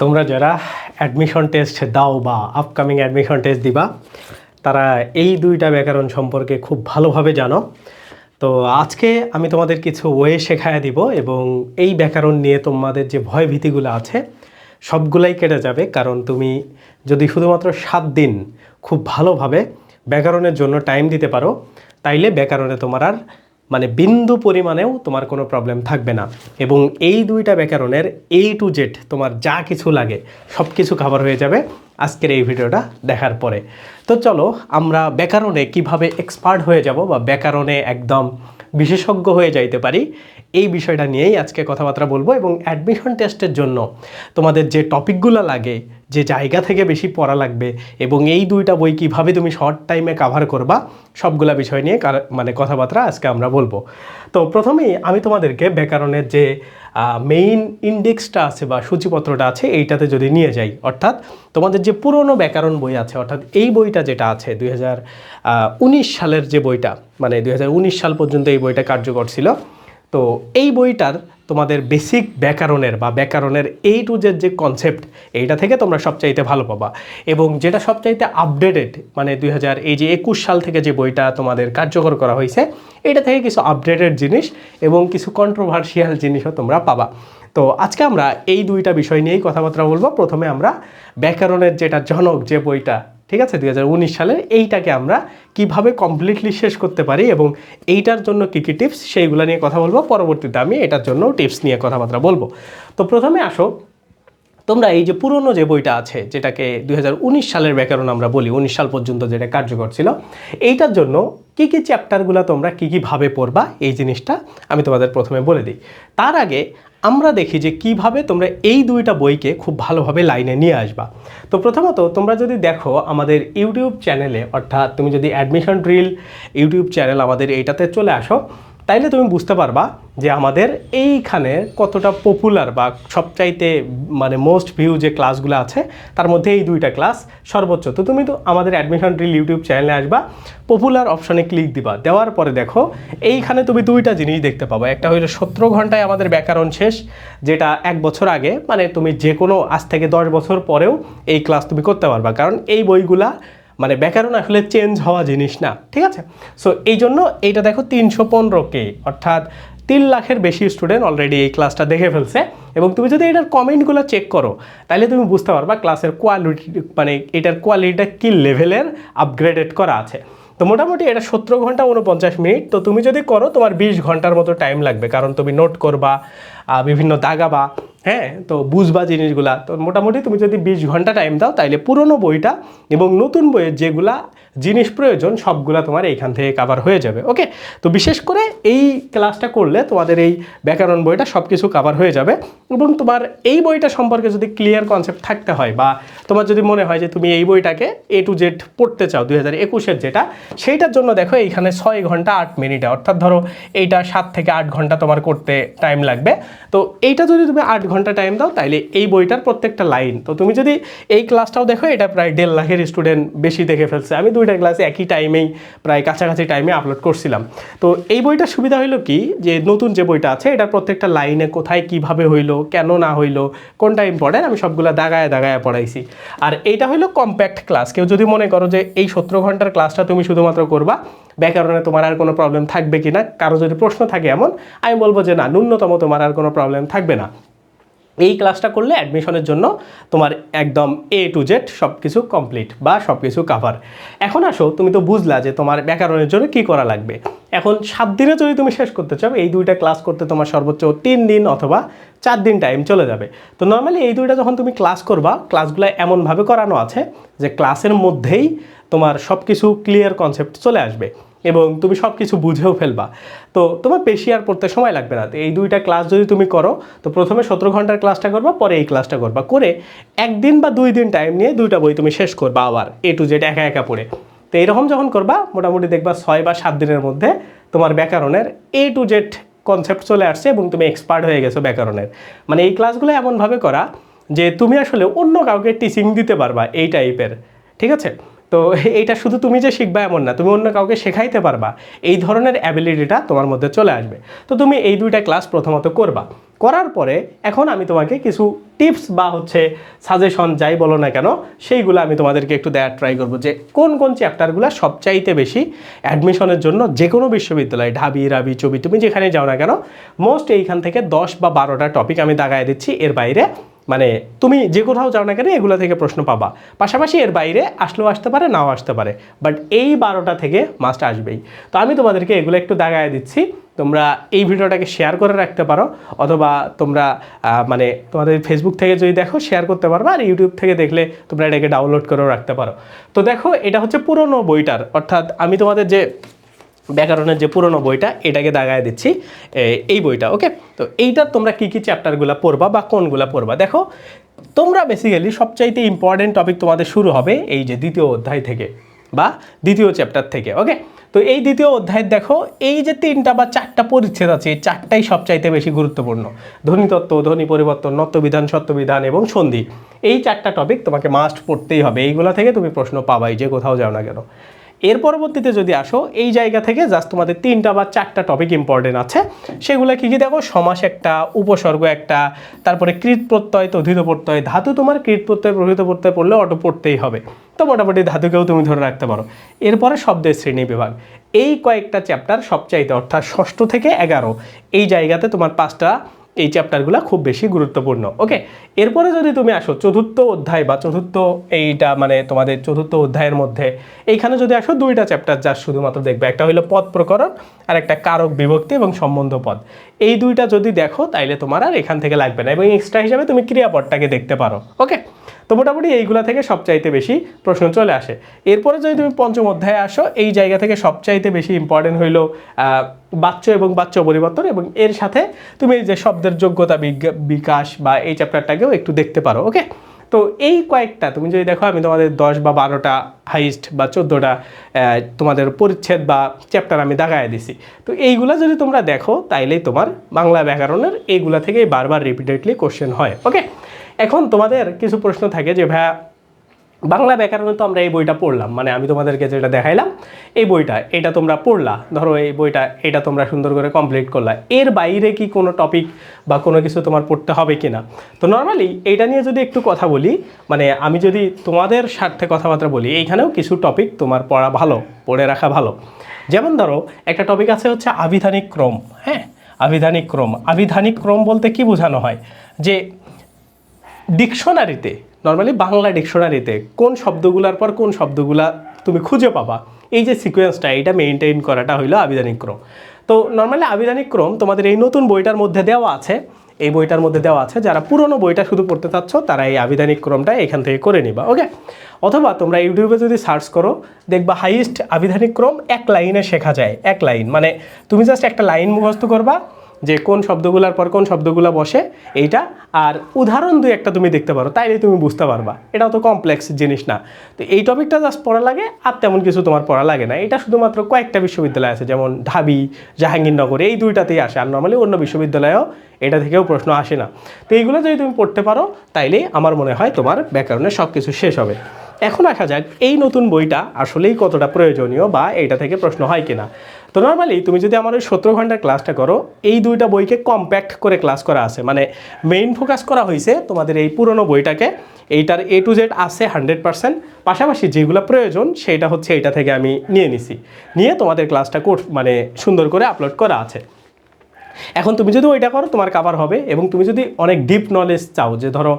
তোমরা যারা admission test দাও বা আপকামিং অ্যাডমিশন টেস্ট দিবা, তারা এই দুইটা ব্যাকরণ সম্পর্কে খুব ভালোভাবে জানো। তো আজকে আমি তোমাদের কিছু ওয়ে শেখায় দিব এবং এই ব্যাকরণ নিয়ে তোমাদের যে ভয় ভীতিগুলো আছে, সবগুলাই কেটে যাবে। কারণ তুমি যদি শুধুমাত্র সাত দিন খুব ভালোভাবে ব্যাকরণের জন্য টাইম দিতে পারো, তাইলে ব্যাকরণে তোমার আর মানে বিন্দু পরিমাণেও তোমার কোনো প্রবলেম থাকবে না। এবং এই দুইটা ব্যাকরণের এই টু জেড তোমার যা কিছু লাগে সব কিছু খাবার হয়ে যাবে আজকের এই ভিডিওটা দেখার পরে। তো চলো, আমরা ব্যাকরণে কীভাবে এক্সপার্ট হয়ে যাব বা ব্যাকরণে একদম বিশেষজ্ঞ হয়ে যাইতে পারি এই বিষয়টা নিয়েই আজকে কথাবার্তা বলব এবং অ্যাডমিশন টেস্টের জন্য তোমাদের যে টপিকগুলো লাগে, যে জায়গা থেকে বেশি পড়া লাগবে এবং এই দুইটা বই কীভাবে তুমি শর্ট টাইমে কাভার করবা, সবগুলা বিষয় নিয়ে মানে কথাবার্তা আজকে আমরা বলব। তো প্রথমেই আমি তোমাদেরকে ব্যাকরণের যে মেইন ইন্ডেক্সটা আছে বা সূচিপত্রটা আছে, এইটাতে যদি নিয়ে যাই, অর্থাৎ তোমাদের যে পুরনো ব্যাকরণ বই আছে, অর্থাৎ এই বইটা যেটা আছে, দুই হাজার উনিশ সালের যে বইটা মানে দু হাজার উনিশ সাল পর্যন্ত এই বইটা কার্যকর ছিল তো এই বইটার তোমাদের বেসিক ব্যাকরণের বা ব্যাকরণের এই টু জেড যে কনসেপ্ট এইটা থেকে তোমরা সবচাইতে ভালো পাবা। এবং যেটা সবচাইতে আপডেটেড মানে দুই হাজার এই যে একুশ সাল থেকে যে বইটা তোমাদের কার্যকর করা হয়েছে এটা থেকে কিছু আপডেটেড জিনিস এবং কিছু কন্ট্রোভার্সিয়াল জিনিসও তোমরা পাবা। তো আজকে আমরা এই দুইটা বিষয় নিয়েই কথাবার্তা বলব। প্রথমে আমরা ব্যাকরণের যেটা জনক যে বইটা ঠিক আছে? দু হাজার উনিশ সালে এইটাকে আমরা কীভাবে কমপ্লিটলি শেষ করতে পারি এবং এইটার জন্য কী কী টিপস সেইগুলো নিয়ে কথা বলব। পরবর্তীতে আমি এটার জন্য টিপস নিয়ে কথাবার্তা বলব। তো প্রথমে আসো, তোমরা এই যে পুরনো যে বইটা আছে, যেটাকে দুই হাজার উনিশ সালের ব্যাকরণ আমরা বলি, উনিশ সাল পর্যন্ত যেটা কার্যকর ছিল, এইটার জন্য কী কী চ্যাপ্টারগুলো তোমরা কী কীভাবে পড়বা, এই জিনিসটা আমি তোমাদের প্রথমে বলে দিই। তার আগে আমরা দেখি যে কীভাবে তোমরা এই দুইটা বইকে খুব ভালোভাবে লাইনে নিয়ে আসবা। তো প্রথমত তোমরা যদি দেখো আমাদের ইউটিউব চ্যানেলে, অর্থাৎ তুমি যদি অ্যাডমিশন ড্রিল ইউটিউব চ্যানেল আমাদের এইটাতে চলে আসো তাইলে তুমি বুঝতে পারবা যে আমাদের এইখানে কতটা পপুলার বা সবচাইতে মানে মোস্ট ভিউ যে ক্লাসগুলো আছে, তার মধ্যে এই দুইটা ক্লাস সর্বোচ্চ। তো তুমি তো আমাদের অ্যাডমিশন ড্রিল ইউটিউব চ্যানেলে আসবা পপুলার অপশনে ক্লিক দিবা। দেওয়ার পরে দেখো, এইখানে তুমি দুইটা জিনিস দেখতে পাবা। একটা হলো সতেরো ঘন্টায় আমাদের ব্যাকরণ শেষ, যেটা এক বছর আগে মানে তুমি যে কোনো আজ থেকে দশ বছর পরেও এই ক্লাস তুমি করতে পারবা। কারণ এই বইগুলা মানে ব্যাকরণ আসলে চেঞ্জ হওয়া জিনিস না, ঠিক আছে? সো এই জন্য এইটা দেখো তিনশো পনেরো কে অর্থাৎ তিন লাখের বেশি স্টুডেন্ট অলরেডি এই ক্লাসটা দেখে ফেলছে। এবং তুমি যদি এটার কমেন্টগুলো চেক করো, তাহলে তুমি বুঝতে পারবা ক্লাসের কোয়ালিটি মানে এটার কোয়ালিটিটা কী লেভেলের আপগ্রেডেড করা আছে। তো মোটামুটি এটা সতেরো ঘণ্টা উনপঞ্চাশ মিনিট। তো তুমি যদি করো, তোমার বিশ ঘণ্টার মতো টাইম লাগবে। কারণ তুমি নোট করবা বিভিন্ন দাগাবা। হ্যাঁ তো বুঝবা জিনিসগুলা। তো মোটামুটি তুমি যদি বিশ ঘণ্টা টাইম দাও, তাইলে পুরনো বইটা এবং নতুন বইয়ের যেগুলা জিনিস প্রয়োজন, সবগুলা তোমার এইখান থেকে কাভার হয়ে যাবে ওকে তো বিশেষ করে এই ক্লাসটা করলে তোমাদের এই ব্যাকরণ বইটা সব কিছু কাভার হয়ে যাবে এবং তোমার এই বইটা সম্পর্কে যদি ক্লিয়ার কনসেপ্ট থাকতে হয় বা তোমার যদি মনে হয় যে তুমি এই বইটাকে এ টু জেড পড়তে চাও, দুই হাজার একুশের যেটা, সেইটার জন্য দেখো এইখানে ছয় ঘণ্টা আট মিনিটে অর্থাৎ ধরো এইটা সাত থেকে আট ঘণ্টা তোমার করতে টাইম লাগবে। তো এইটা যদি তুমি আট ঘণ্টা টাইম দাও, তাইলে এই বইটার প্রত্যেকটা লাইন তো তুমি যদি এই ক্লাসটাও দেখো, এটা প্রায় দেড় লাখের স্টুডেন্ট বেশি দেখে ফেলছে। আমি দুইটা ক্লাসে একই টাইমেই প্রায় কাছাকাছি টাইমে আপলোড করছিলাম। তো এই বইটার সুবিধা হইল কি, যে নতুন যে বইটা আছে এটা প্রত্যেকটা লাইনে কোথায় কীভাবে হইল, কেন না হইল কোনটা ইম্পর্টেন্ট আমি সবগুলা দাগায় দাগায় পড়াইছি। আর এইটা হইল কম্প্যাক্ট ক্লাস কেউ যদি মনে করো যে এই সতেরো ঘণ্টার ক্লাসটা তুমি শুধুমাত্র করবা ব্যাকরণে তোমার আর কোনো প্রবলেম থাকবে কি না কারও যদি প্রশ্ন থাকে এমন, আমি বলব যে না, ন্যূনতম তোমার আর কোনো প্রবলেম থাকবে না। এই ক্লাসটা করলে অ্যাডমিশনের জন্য তোমার একদম এ টু জেড সব কিছু কমপ্লিট বা সব কিছু কাভার এখন আসো, তুমি তো বুঝলা যে তোমার ব্যাকরণের জন্য কি করা লাগবে। এখন সাত দিনে যদি তুমি শেষ করতে চাও, এই দুইটা ক্লাস করতে তোমার সর্বোচ্চ তিন দিন অথবা চার দিন টাইম চলে যাবে। তো নর্মালি এই দুইটা যখন তুমি ক্লাস করবা ক্লাসগুলো এমনভাবে করানো আছে যে ক্লাসের মধ্যেই তোমার সব কিছু ক্লিয়ার কনসেপ্ট চলে আসবে। এবং তুমি সব কিছু বুঝেও ফেলবা। তো তোমার বেশি আর পড়তে সময় লাগবে না। এই দুইটা ক্লাস যদি তুমি করো, তো প্রথমে সতেরো ঘণ্টার ক্লাসটা করবা, পরে এই ক্লাসটা করবা। করে একদিন বা দুই দিন টাইম নিয়ে দুইটা বই তুমি শেষ করবা আবার এ টু জেড একা একা পড়ে। তো এরকম যখন করবা, মোটামুটি দেখবা ছয় বা সাত দিনের মধ্যে তোমার ব্যাকরণের এ টু জেড কনসেপ্ট চলে আসছে এবং তুমি এক্সপার্ট হয়ে গেছো ব্যাকরণের। মানে এই ক্লাসগুলো এমনভাবে করা যে তুমি আসলে অন্য কাউকে টিচিং দিতে পারবা এই টাইপের ঠিক আছে? তো এইটা শুধু তুমি যে শিখবা এমন না, তুমি অন্য কাউকে শেখাইতে পারবা। এই ধরনের অ্যাবিলিটিটা তোমার মধ্যে চলে আসবে। তো তুমি এই দুইটা ক্লাস প্রথমত করবা। করার পরে এখন আমি তোমাকে কিছু টিপস বা হচ্ছে সাজেশন যাই বলো না কেন, সেইগুলো আমি তোমাদেরকে একটু দেওয়ার ট্রাই করব যে কোন কোন চ্যাপ্টারগুলো সবচাইতে বেশি অ্যাডমিশনের জন্য যে কোনো বিশ্ববিদ্যালয়, ঢাবি, রাবি, চবি, তুমি যেখানে যাও না কেন মোস্ট এইখান থেকে দশ বা বারোটা টপিক আমি দাগায় দিচ্ছি, এর বাইরে মানে তুমি যে কোথাও যাও না কেন এগুলো থেকে প্রশ্ন পাবা। পাশাপাশি এর বাইরে আসলেও আসতে পারে, নাও আসতে পারে। বাট এই বারোটা থেকে মাস্ট আসবেই। তো আমি তোমাদেরকে এগুলো একটু দাগায় দিচ্ছি। তোমরা এই ভিডিওটাকে শেয়ার করে রাখতে পারো। অথবা তোমরা মানে তোমাদের ফেসবুক থেকে যদি দেখো শেয়ার করতে পারবে। আর ইউটিউব থেকে দেখলে তোমরা এটাকে ডাউনলোড করেও রাখতে পারো। তো দেখো, এটা হচ্ছে পুরনো বইটার। অর্থাৎ আমি তোমাদের যে ব্যাকরণের যে পুরনো বইটা, এটাকে দাগায় দিচ্ছি এই বইটা, ওকে? তো এইটার তোমরা কী কী চ্যাপ্টারগুলো পড়বা বা কোনগুলো পড়বা? দেখো, তোমরা বেসিক্যালি সবচাইতে ইম্পর্টেন্ট টপিক তোমাদের শুরু হবে এই যে দ্বিতীয় অধ্যায় থেকে বা দ্বিতীয় চ্যাপ্টার থেকে, ওকে? তো এই দ্বিতীয় অধ্যায়ের দেখো, এই যে তিনটা বা চারটা পরিচ্ছেদ আছে, এই চারটাই সবচাইতে বেশি গুরুত্বপূর্ণ। ধ্বনিতত্ত্ব ধ্বনি পরিবর্তন নত্যবিধান সত্যবিধান এবং সন্ধি। এই চারটা টপিক তোমাকে মাস্ট পড়তেই হবে। এইগুলা থেকে তুমি প্রশ্ন পাবাই, যে কোথাও যাও না কেন। এর পরবর্তীতে যদি আসো, এই জায়গা থেকে জাস্ট তোমাদের তিনটা বা চারটা টপিক ইম্পর্টেন্ট আছে। সেগুলো কী কী? দেখো, সমাস একটা, উপসর্গ একটা, তারপরে কৃত প্রত্যয় তথিত প্রত্যয়, ধাতু তোমার কৃত প্রত্যয়, প্রকৃত প্রত্যয় পড়লে অটো পড়তেই হবে। তো মোটামুটি ধাতুকেও তুমি ধরে রাখতে পারো। এরপরে শব্দের শ্রেণি বিভাগ। এই কয়েকটা চ্যাপ্টার সবচাইতে, অর্থাৎ ষষ্ঠ থেকে এগারো, এই জায়গাতে তোমার পাঁচটা এই চ্যাপ্টারগুলো খুব বেশি গুরুত্বপূর্ণ। ওকে এরপরে যদি তুমি আসো চতুর্থ অধ্যায় বা চতুর্থ এইটা মানে তোমাদের চতুর্থ অধ্যায়ের মধ্যে, এইখানে যদি আসো দুইটা চ্যাপ্টার যা শুধুমাত্র দেখবে। একটা হলো পদ প্রকরণ, আর একটা কারক বিভক্তি এবং সম্বন্ধ পদ। এই দুইটা যদি দেখো তাইলে তোমার আর এখান থেকে লাগবে না এবং এক্সট্রা হিসাবে তুমি ক্রিয়াপদটাকে দেখতে পারো। ওকে তো মোটামুটি এইগুলা থেকে সবচাইতে বেশি প্রশ্ন চলে আসে। এরপরে যদি তুমি পঞ্চম অধ্যায়ে আসো, এই জায়গা থেকে সবচাইতে বেশি ইম্পর্টেন্ট হইল বাচ্য এবং বাচ্য পরিবর্তন এবং এর সাথে তুমি যে শব্দের যোগ্যতা বিকাশ বা এই চ্যাপ্টারটাকেও একটু দেখতে পারো ওকে তো এই কয়েকটা, তুমি যদি দেখো, আমি তোমাদের দশ বা বারোটা হাইস্ট বা চোদ্দোটা তোমাদের পরিচ্ছেদ বা চ্যাপ্টার আমি দাগায় দিছি। তো এইগুলা যদি তোমরা দেখো, তাইলেই তোমার বাংলা ব্যাকরণের এইগুলা থেকেই বারবার রিপিটেডলি কোশ্চেন হয় ওকে এখন তোমাদের কিছু প্রশ্ন থাকে যে, ভাইয়া, বাংলা ব্যাকরণে তো আমরা এই বইটা পড়লাম। মানে আমি তোমাদেরকে যেটা দেখাইলাম, এই বইটা, এটা তোমরা পড়লা। ধরো এই বইটা, এটা তোমরা সুন্দর করে কমপ্লিট করলা। এর বাইরে কি কোনো টপিক বা কোনো কিছু তোমার পড়তে হবে কি না তো নর্মালি এইটা নিয়ে যদি একটু কথা বলি মানে আমি যদি তোমাদের স্বার্থে কথাবার্তা বলি, এইখানেও কিছু টপিক তোমার পড়া ভালো, পড়ে রাখা ভালো। যেমন ধরো, একটা টপিক আছে হচ্ছে আবিধানিক ক্রম হ্যাঁ? আবিধানিক ক্রম। আবিধানিক ক্রম বলতে কি বোঝানো হয়? যে ডিকশনারিতে নর্মালি বাংলা ডিকশনারিতে, কোন শব্দগুলোর পর কোন শব্দগুলা তুমি খুঁজে পাবা। এই যে সিকোয়েন্সটা এটা মেনটেন করাটা হইল আবিধানিক ক্রম। তো নর্মালি আবিধানিক ক্রম তোমাদের এই নতুন বইটার মধ্যে দেওয়া আছে। এই বইটার মধ্যে দেওয়া আছে, যারা পুরনো বইটা শুধু পড়তে চাচ্ছ, তারা এই আবিধানিক ক্রমটা এখান থেকে করে নিবা ওকে অথবা তোমরা ইউটিউবে যদি সার্চ করো, দেখবা হাইয়েস্ট আবিধানিক ক্রম এক লাইনে শেখা যায়, এক লাইন। মানে তুমি জাস্ট একটা লাইন মুখস্থ করবা যে কোন শব্দগুলোর পর কোন শব্দগুলো বসে, এইটা। আর উদাহরণ দুই একটা তুমি দেখতে পারো তাইলে তুমি বুঝতে পারবা। এটাও তো কমপ্লেক্স জিনিস না। তো এই টপিকটা জাস্ট পড়া লাগে, আর তেমন কিছু তোমার পড়া লাগে না। এটা শুধুমাত্র কয়েকটা বিশ্ববিদ্যালয় আছে, যেমন ঢাবি, জাহাঙ্গীরনগর, এই দুইটাতেই আসে। আর নর্মালি অন্য বিশ্ববিদ্যালয়েও এটা থেকেও প্রশ্ন আসে না। তো এইগুলো যদি তুমি পড়তে পারো, তাইলেই আমার মনে হয় তোমার ব্যাকরণে সব কিছু শেষ হবে। এখন আসা যাক, এই নতুন বইটা আসলেই কতটা প্রয়োজনীয় বা এইটা থেকে প্রশ্ন হয় কিনা। তো নর্মালি তুমি যদি আমার ওই সতেরো ঘণ্টার ক্লাসটা করো, এই দুইটা বইকে কম্প্যাক্ট করে ক্লাস করা আছে। মানে মেইন ফোকাস করা হয়েছে তোমাদের এই পুরনো বইটাকে, এইটার এ টু জেড আছে হান্ড্রেড পার্সেন্ট পাশাপাশি যেগুলো প্রয়োজন, সেটা হচ্ছে এইটা থেকে আমি নিয়ে নিছি। নিয়ে তোমাদের ক্লাসটা মানে সুন্দর করে আপলোড করা আছে। এখন তুমি যদি ওইটা করো, তোমার কাভার হবে এবং তুমি যদি অনেক ডিপ নলেজ চাও, যে ধরো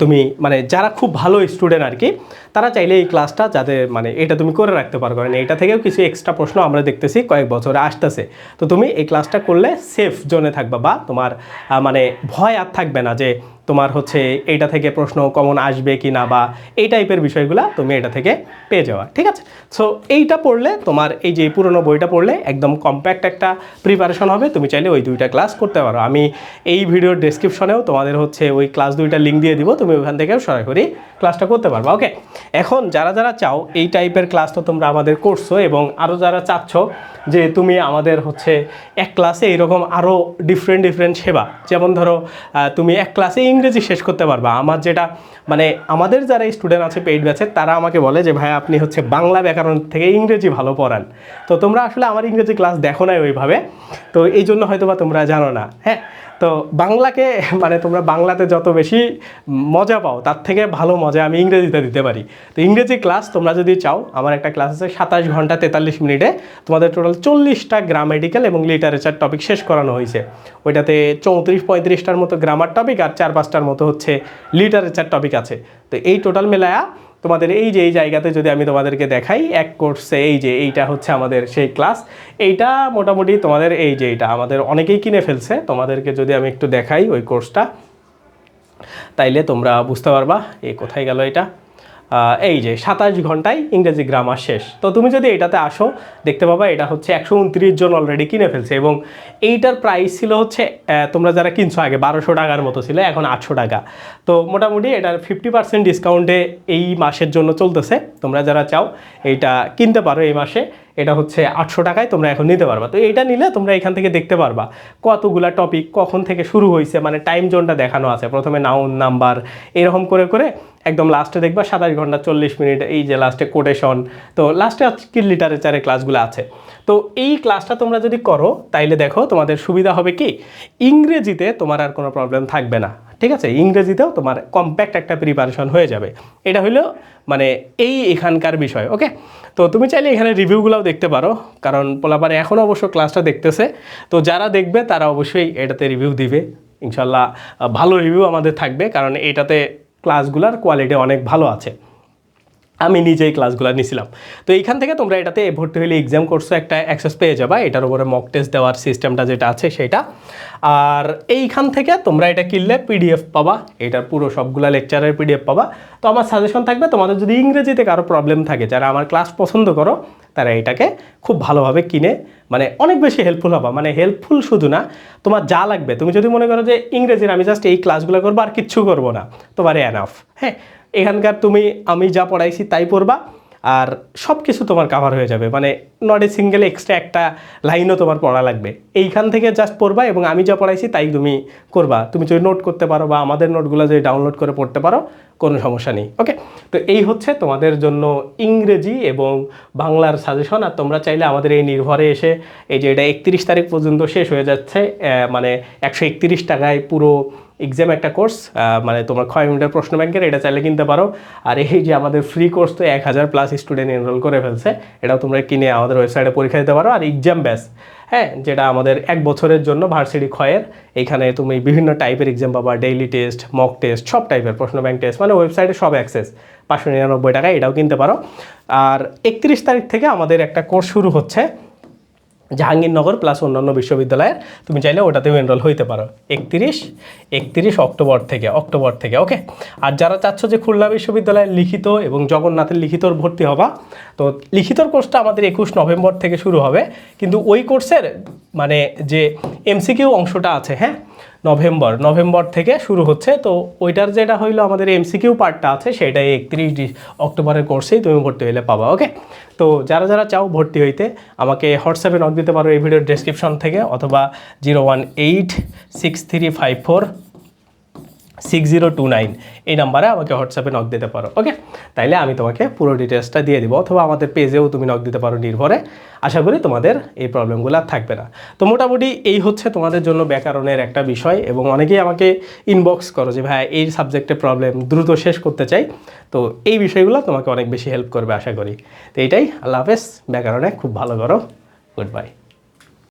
তুমি মানে যারা খুব ভালো স্টুডেন্ট আর কি তারা চাইলে এই ক্লাসটা যাতে মানে এটা তুমি করে রাখতে পারো, কারণ এটা থেকেও কিছু এক্সট্রা প্রশ্ন আমরা দেখতেছি কয়েক বছরে আসতেছে। তো তুমি এই ক্লাসটা করলে সেফ জোনে থাকবা বা তোমার মানে ভয় আর থাকবে না যে তোমার হচ্ছে এইটা থেকে প্রশ্ন কমন আসবে কি না বা এই টাইপের বিষয়গুলো তুমি এটা থেকে পেয়ে যাওয়া, ঠিক আছে? সো এইটা পড়লে তোমার এই যে পুরনো বইটা পড়লে একদম কম্প্যাক্ট একটা প্রিপারেশন হবে, তুমি চাইলে ওই দুইটা ক্লাস করতে পারো। আমি এই ভিডিওর ডেসক্রিপশনেও তোমাদের হচ্ছে ওই ক্লাস দুইটা লিঙ্ক দিয়ে দিব, তুমি ওখান থেকেও সরাসরি ক্লাসটা করতে পারবা ওকে এখন যারা যারা চাও, এই টাইপের ক্লাস তো তোমরা আমাদের করছ এবং আরও যারা চাচ্ছ যে তুমি আমাদের হচ্ছে এক ক্লাসে এরকম আরও ডিফারেন্ট ডিফারেন্ট সেবা। যেমন ধরো তুমি এক ক্লাসে ইংরেজি শেষ করতে পারবা। আমার যেটা মানে আমাদের যারা স্টুডেন্ট আছে পেইড ব্যাচের তারা আমাকে বলে যে, ভাই, আপনি হচ্ছে বাংলা ব্যাকরণ থেকে ইংরেজি ভালো পড়ান। তো তোমরা আসলে আমার ইংরেজি ক্লাস দেখো না ওইভাবে। তো এই জন্য হয়তো বা তোমরা জানো না। হ্যাঁ? তো বাংলাকে মানে তোমরা বাংলাতে যত বেশি মজা পাও, তার থেকে ভালো মজা আমি ইংরেজিতে দিতে পারি। তো ইংরেজি ক্লাস তোমরা যদি চাও, আমার একটা ক্লাস আছে সাতাশ ঘণ্টা তেতাল্লিশ মিনিটে, তোমাদের টোটাল চল্লিশটা গ্রামেটিক্যাল এবং লিটারেচার টপিক শেষ করানো হয়েছে। ওইটাতে চৌত্রিশ পঁয়ত্রিশটার মতো গ্রামার টপিক আর চার পাঁচটার মতো হচ্ছে লিটারেচার টপিক আছে। তো এই টোটাল মেলায়া তোমাদের এই যে এই জায়গাতে যদি আমি তোমাদেরকে দেখাই, এক কোর্সে এই যে এইটা হচ্ছে আমাদের সেই ক্লাস এইটা মোটামুটি তোমাদের এই যে এইটা, আমাদের অনেকেই কিনে ফেলছে। তোমাদেরকে যদি আমি একটু দেখাই ওই কোর্সটা তাইলে তোমরা বুঝতে পারবা এ কোথায় গেল এটা এই যে সাতাশ ঘন্টায় ইংরেজি গ্রামার শেষ। তো তুমি যদি এটাতে আসো, দেখতে পাবা এটা হচ্ছে একশো উনত্রিশ জন অলরেডি কিনে ফেলছে এবং এইটার প্রাইস ছিল হচ্ছে তোমরা যারা কিনছো আগে, বারোশো টাকার মতো ছিল, এখন আটশো টাকা। তো মোটামুটি এটার ফিফটি পার্সেন্ট ডিসকাউন্টে এই মাসের জন্য চলতেছে। তোমরা যারা চাও, এইটা কিনতে পারো এই মাসে। এটা হচ্ছে আটশো টাকায় তোমরা এখন নিতে পারবা। তো এইটা নিলে তোমরা এখান থেকে দেখতে পারবা কতগুলা টপিক কখন থেকে শুরু হয়েছে মানে টাইম জোনটা দেখানো আছে। প্রথমে নাউন নাম্বার এরকম করে করে একদম লাস্টে দেখবা সাতাশ ঘণ্টা চল্লিশ মিনিট এই যে লাস্টে কোটেশন তো লাস্টে স্কিল লিটারেচারের ক্লাসগুলো আছে। তো এই ক্লাসটা তোমরা যদি করো, তাইলে দেখো তোমাদের সুবিধা হবে কি? ইংরেজিতে তোমার আর কোনো প্রবলেম থাকবে না। ঠিক আছে? ইংরেজিতেও তোমার কম্প্যাক্ট একটা প্রিপারেশন হয়ে যাবে। এটা হলো মানে এই এখানকার বিষয় ওকে তো তুমি চাইলে এখানে রিভিউগুলোও দেখতে পারো, কারণ পোলাপারে এখন অবশ্য ক্লাসটা দেখতেছে। তো যারা দেখবে, তারা অবশ্যই এটাতে রিভিউ দিবে। ইনশাল্লাহ ভালো রিভিউ আমাদের থাকবে, কারণ এটাতে ক্লাসগুলোর কোয়ালিটি অনেক ভালো আছে। আমি নিজেই ক্লাসগুলো নিছিলাম। তো এইখান থেকে তোমরা এটাতে ভর্তি হলে এক্সাম কোর্সে একটা অ্যাক্সেস পেয়ে যাবা। এটার উপরে মক টেস্ট দেওয়ার সিস্টেমটা যেটা আছে সেটা। আর এইখান থেকে তোমরা এটা কিনলে পিডিএফ পাবা। এটার পুরো সবগুলা লেকচারের পিডিএফ পাবা। তো আমার সাজেশন থাকবে, তোমাদের যদি ইংরেজিতে কারও প্রবলেম থাকে, যারা আমার ক্লাস পছন্দ করো, তারা এটাকে খুব ভালোভাবে কিনে মানে অনেক বেশি হেল্পফুল হবা। মানে হেল্পফুল শুধু না, তোমার যা লাগবে। তুমি যদি মনে করো যে ইংরেজির আমি জাস্ট এই ক্লাসগুলো করব, আর কিচ্ছু করব না, তোমার এনাফ হ্যাঁ? এখানকার তুমি, আমি যা পড়াইছি তাই পড়বা, আর সব কিছু তোমার কাভার হয়ে যাবে। মানে নট এ সিঙ্গেল এক্সট্রা একটা লাইনও তোমার পড়া লাগবে। এইখান থেকে জাস্ট পড়বা এবং আমি যা পড়াইছি তাই তুমি করবা। তুমি যদি নোট করতে পারো বা আমাদের নোটগুলো যদি ডাউনলোড করে পড়তে পারো, কোনো সমস্যা নেই ওকে তো এই হচ্ছে তোমাদের জন্য ইংরেজি এবং বাংলার সাজেশন আর তোমরা চাইলে আমাদের এই নির্ভরে এসে এই যে এটা একত্রিশ তারিখ পর্যন্ত শেষ হয়ে যাচ্ছে মানে একশো একত্রিশ টাকায় পুরো এক্সাম একটা কোর্স মানে তোমার ক্ষয় মিনিটের প্রশ্ন ব্যাংকের এটা চাইলে কিনতে পারো। আর এই যে আমাদের ফ্রি কোর্স তো এক হাজার প্লাস স্টুডেন্ট এনরোল করে ফেলছে, এটাও তোমরা কিনে আমাদের ওয়েবসাইটে পরীক্ষা দিতে পারো। আর এক্সাম ব্যাস হ্যাঁ যেটা আমাদের এক বছরের জন্য ভার্সিটি ক্ষয়ের। এখানে তুমি বিভিন্ন টাইপের এক্সাম পাবা ডেইলি টেস্ট মক টেস্ট সব টাইপের প্রশ্ন ব্যাংক টেস্ট মানে ওয়েবসাইটে সব অ্যাক্সেস পাঁচশো নিরানব্বই টাকা এটাও কিনতে পারো। আর একত্রিশ তারিখ থেকে আমাদের একটা কোর্স শুরু হচ্ছে। জাহাঙ্গীরনগর প্লাস অন্যান্য বিশ্ববিদ্যালয়ের, তুমি চাইলে ওটাতেও এনরোল হইতে পারো। একত্রিশ একত্রিশ অক্টোবর থেকে অক্টোবর থেকে ওকে আর যারা চাচ্ছ যে খুলনা বিশ্ববিদ্যালয়ের লিখিত এবং জগন্নাথের লিখিতর ভর্তি হবা, তো লিখিতর কোর্সটা আমাদের একুশ নভেম্বর থেকে শুরু হবে। কিন্তু ওই কোর্সের মানে যে এমসিকিউ অংশটা আছে হ্যাঁ? নভেম্বর নভেম্বর থেকে শুরু হচ্ছে। তো ওইটার যেটা হইল আমাদের এমসিকিউ পার্টটা আছে, সেটাই একত্রিশ অক্টোবরের কোর্সেই তুমি ভর্তি হইলে পাবা ওকে তো যারা যারা চাও ভর্তি হইতে, আমাকে হোয়াটসঅ্যাপে নক দিতে পারো এই ভিডিওর ডেসক্রিপশন থেকে, অথবা zero one eight six three five four six zero two nine এই নাম্বারে আমাকে হোয়াটসঅ্যাপে নক দিতে পারো ওকে তাইলে আমি তোমাকে পুরো ডিটেলসটা দিয়ে দিব, অথবা আমাদের পেজেও তুমি নক দিতে পারো নির্ভরে। আশা করি তোমাদের এই প্রবলেমগুলো আর থাকবে না। তো মোটামুটি এই হচ্ছে তোমাদের জন্য ব্যাকরণের একটা বিষয়, এবং অনেকেই আমাকে ইনবক্স করো যে, ভাই, এই সাবজেক্টে প্রবলেম দ্রুত শেষ করতে চাই। তো এই বিষয়গুলো তোমাকে অনেক বেশি হেল্প করবে, আশা করি। তো এইটাই আল্লাহ হাফেজ। ব্যাকরণে খুব ভালো করো। Good bye